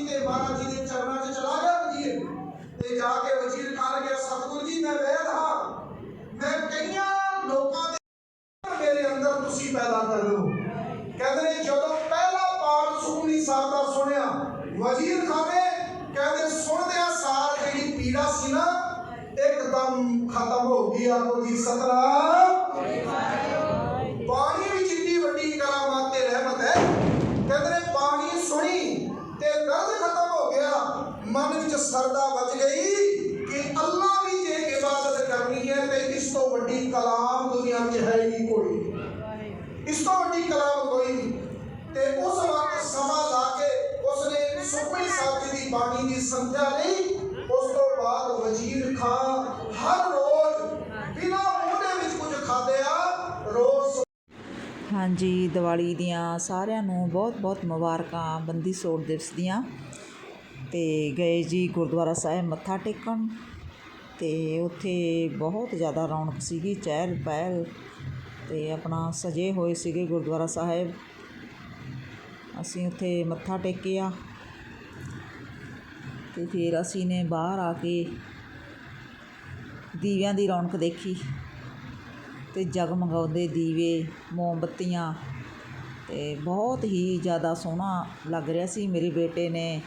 ਸੀ ਤੇ ਮਹਾਰਾਜ ਜੀ ਦੇ ਚਰਨਾਂ 'ਚ ਚਲਾ ਗਿਆ ਵਜ਼ੀਰ। ਤੇ ਜਾ ਕੇ ਵਜ਼ੀਰ ਕਰ ਗਿਆ, ਸਤਿਗੁਰੂ ਜੀ, ਮੈਂ ਵੇਦ ਹਾਂ। ਮੈਂ ਕਈਆਂ ਲੋਕਾਂ ਦੇ ਮੇਰੇ ਅੰਦਰ ਤੁਸੀਂ ਪੈਦਾ ਕਰ ਲਓ। ਕਹਿੰਦੇ ਨੇ, ਜਦੋਂ ਪਹਿਲਾ ਪਾਠ ਸੁਖਮਨੀ ਸਾਹਿਬ ਦਾ ਸੁਣਿਆ, ਵਜ਼ੀਰ ਖਾਨੇ, ਕਹਿੰਦੇ ਸੁਣਦਿਆਂ ਸਾਰ ਜਿਹੜੀ ਪੀੜਾ ਸੀ ਨਾ, ਇੱਕਦਮ ਖਤਮ ਹੋ ਗਈ ਆਖੋ ਜੀ ਸਤਨਾਮ ਬਾਣੀ ਵਿੱਚ ਇੰਨੀ ਵੱਡੀ ਕਰਾਮਾਤ ਤੇ ਰਹਿਮਤ ਹੈ ਕਹਿੰਦੇ ਨੇ ਬਾਣੀ ਸੁਣੀ ਤੇ ਦਰਦ ਖਤਮ ਹੋ ਗਿਆ ਮਨ ਵਿੱਚ ਸਰਦਾ ਵੱਜ ਗਈ ਕਿ ਅੱਲਾ ਵੀ ਜੇ ਇਬਾਦਤ ਕਰਨੀ ਹੈ ਤੇ ਇਸ ਤੋਂ ਵੱਡੀ ਕਲਾਮ ਦੁਨੀਆ ਵਿੱਚ ਹੈ ਹੀ ਨਹੀਂ ਕੋਈ ਇਸ ਤੋਂ ਵੱਡੀ ਕਲਾਮ ਕੋਈ ਨਹੀਂ ਤੇ ਉਸ ਵਕਤ ਸਮਾਂ ਲਾ ਕੇ ਉਸਨੇ ਸਾਹਿਬ ਦੀ ਬਾਣੀ ਦੀ ਸੰਧਿਆ ਲਈ ਉਸ ਤੋਂ ਬਾਅਦ ਵਜ਼ੀਰ ਖਾਨ ਹਰ ਰੋਜ਼ ਬਿਨਾਂ ਮੂੰਹ ਵਿੱਚ ਕੁਝ ਖਾਦਿਆ ਰੋਜ਼ ਹਾਂਜੀ, ਦੀਵਾਲੀ ਦੀਆਂ ਸਾਰਿਆਂ ਨੂੰ ਬਹੁਤ-ਬਹੁਤ ਮੁਬਾਰਕਾਂ, ਬੰਦੀ ਸੋੜ ਦਿਵਸ ਦੀਆਂ। ਤੇ ਗਏ ਜੀ ਗੁਰਦੁਆਰਾ ਸਾਹਿਬ ਮੱਥਾ ਟੇਕਣ। ਤੇ ਉੱਥੇ ਬਹੁਤ ਜ਼ਿਆਦਾ ਰੌਣਕ ਸੀਗੀ, ਚਹਿਲ ਪਹਿਲ ਤੇ ਆਪਣਾ ਸਜੇ ਹੋਏ ਸੀਗੇ ਗੁਰਦੁਆਰਾ ਸਾਹਿਬ। ਅਸੀਂ ਉੱਥੇ ਮੱਥਾ ਟੇਕਿਆ। ਅਤੇ ਫਿਰ ਅਸੀਂ ਨੇ ਬਾਹਰ ਆ ਕੇ ਦੀਵਿਆਂ ਦੀ ਰੌਣਕ ਦੇਖੀ ਅਤੇ ਜਗਮਗਾਉਂਦੇ ਦੀਵੇ, ਮੋਮਬੱਤੀਆਂ ਅਤੇ ਬਹੁਤ ਹੀ ਜ਼ਿਆਦਾ ਸੋਹਣਾ ਲੱਗ ਰਿਹਾ ਸੀ। ਮੇਰੇ ਬੇਟੇ ਨੇ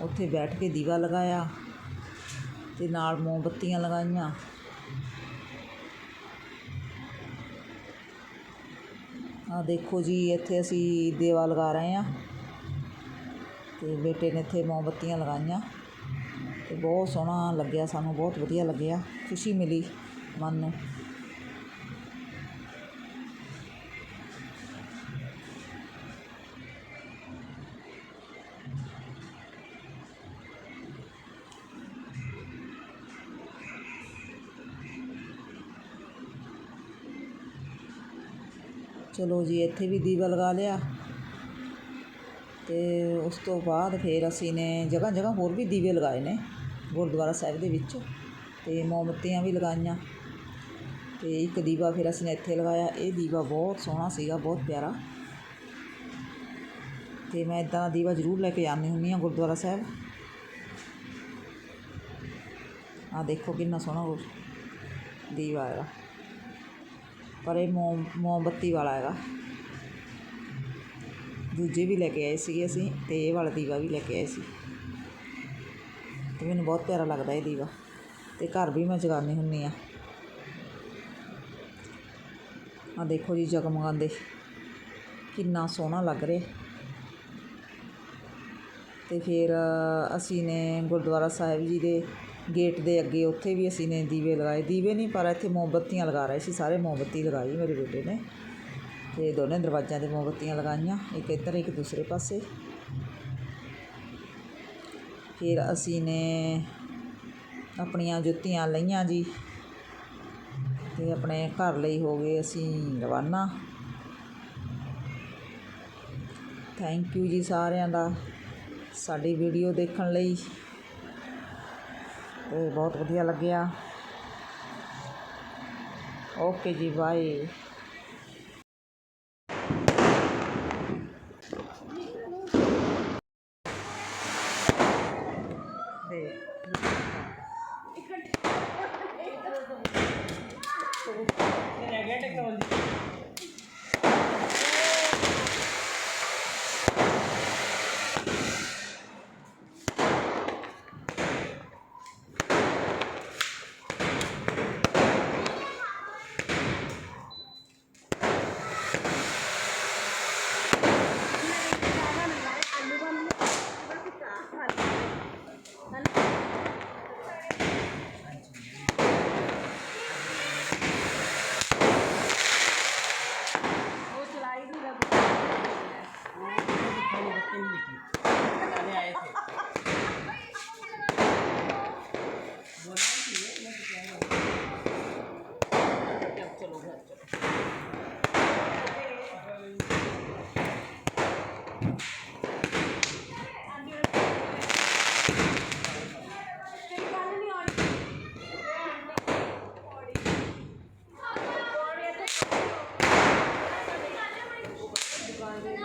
ਉੱਥੇ ਬੈਠ ਕੇ ਦੀਵਾ ਲਗਾਇਆ ਅਤੇ ਨਾਲ ਮੋਮਬੱਤੀਆਂ ਲਗਾਈਆਂ। ਆ ਦੇਖੋ ਜੀ, ਇੱਥੇ ਅਸੀਂ ਦੀਵਾ ਲਗਾ ਰਹੇ ਹਾਂ। ਤੇ ਬੇਟੇ ਨੇ ਇੱਥੇ ਮੋਮਬੱਤੀਆਂ ਲਗਾਈਆਂ ਤੇ ਬਹੁਤ ਸੋਹਣਾ ਲੱਗਿਆ, ਸਾਨੂੰ ਬਹੁਤ ਵਧੀਆ ਲੱਗਿਆ, ਖੁਸ਼ੀ ਮਿਲੀ ਮਨ ਨੂੰ। ਚਲੋ ਜੀ, ਇੱਥੇ ਵੀ ਦੀਵਾ ਲਗਾ ਲਿਆ। ਅਤੇ ਉਸ ਤੋਂ ਬਾਅਦ ਫਿਰ ਅਸੀਂ ਨੇ ਜਗ੍ਹਾ ਜਗ੍ਹਾ ਹੋਰ ਵੀ ਦੀਵੇ ਲਗਾਏ ਨੇ ਗੁਰਦੁਆਰਾ ਸਾਹਿਬ ਦੇ ਵਿੱਚ ਅਤੇ ਮੋਮਬੱਤੀਆਂ ਵੀ ਲਗਾਈਆਂ ਅਤੇ ਇੱਕ ਦੀਵਾ ਫਿਰ ਅਸੀਂ ਨੇ ਇੱਥੇ ਲਗਾਇਆ। ਇਹ ਦੀਵਾ ਬਹੁਤ ਸੋਹਣਾ ਸੀਗਾ, ਬਹੁਤ ਪਿਆਰਾ। ਅਤੇ ਮੈਂ ਇੱਦਾਂ ਦਾ ਦੀਵਾ ਜ਼ਰੂਰ ਲੈ ਕੇ ਆਉਂਦੀ ਹੁੰਦੀ ਹਾਂ ਗੁਰਦੁਆਰਾ ਸਾਹਿਬ। ਆ ਦੇਖੋ ਕਿੰਨਾ ਸੋਹਣਾ ਗੁਰ- ਦੀਵਾ ਹੈਗਾ। ਪਰ ਇਹ ਮੋਮ ਮੋਮਬੱਤੀ ਵਾਲਾ ਹੈਗਾ। ਦੂਜੇ ਵੀ ਲੈ ਕੇ ਆਏ ਸੀਗੇ ਅਸੀਂ ਅਤੇ ਇਹ ਵਾਲਾ ਦੀਵਾ ਵੀ ਲੈ ਕੇ ਆਏ ਸੀ। ਅਤੇ ਮੈਨੂੰ ਬਹੁਤ ਪਿਆਰਾ ਲੱਗਦਾ ਇਹ ਦੀਵਾ। ਅਤੇ ਘਰ ਵੀ ਮੈਂ ਜਗਾਉਂਦੀ ਹੁੰਦੀ ਹਾਂ। ਆ ਦੇਖੋ ਜੀ ਜਗਮਗਾਉਂਦੇ ਕਿੰਨਾ ਸੋਹਣਾ ਲੱਗ ਰਿਹਾ। ਤੇ ਫਿਰ ਅਸੀਂ ਨੇ ਗੁਰਦੁਆਰਾ ਸਾਹਿਬ ਜੀ ਦੇ ਗੇਟ ਦੇ ਅੱਗੇ ਉੱਥੇ ਵੀ ਅਸੀਂ ਨੇ ਦੀਵੇ ਲਗਾਏ। ਦੀਵੇ ਨਹੀਂ, ਪਰ ਇੱਥੇ ਮੋਮਬੱਤੀਆਂ ਲਗਾ ਰਹੇ ਸੀ, ਸਾਰੇ ਮੋਮਬੱਤੀ ਲਗਾਈ ਮੇਰੇ ਬੇਟੇ ਨੇ। ਤੇ ਦੋਨੇ ਦਰਵਾਜ਼ਿਆਂ ਤੇ ਮੋਮਬੱਤੀਆਂ ਲਗਾਈਆਂ, ਇੱਕ ਇੱਧਰ, ਇੱਕ ਦੂਸਰੇ ਪਾਸੇ। ਫਿਰ ਅਸੀਂ ਨੇ ਆਪਣੀਆਂ ਜੁੱਤੀਆਂ ਲਈਆਂ ਜੀ ਤੇ ਆਪਣੇ ਘਰ ਲਈ ਹੋ ਗਏ ਅਸੀਂ ਰਵਾਨਾ। ਥੈਂਕ ਯੂ ਜੀ ਸਾਰਿਆਂ ਦਾ ਸਾਡੀ ਵੀਡੀਓ ਦੇਖਣ ਲਈ। ਤੇ ਬਹੁਤ ਵਧੀਆ ਲੱਗਿਆ। ਓਕੇ ਜੀ ਬਾਏ আছে Bye.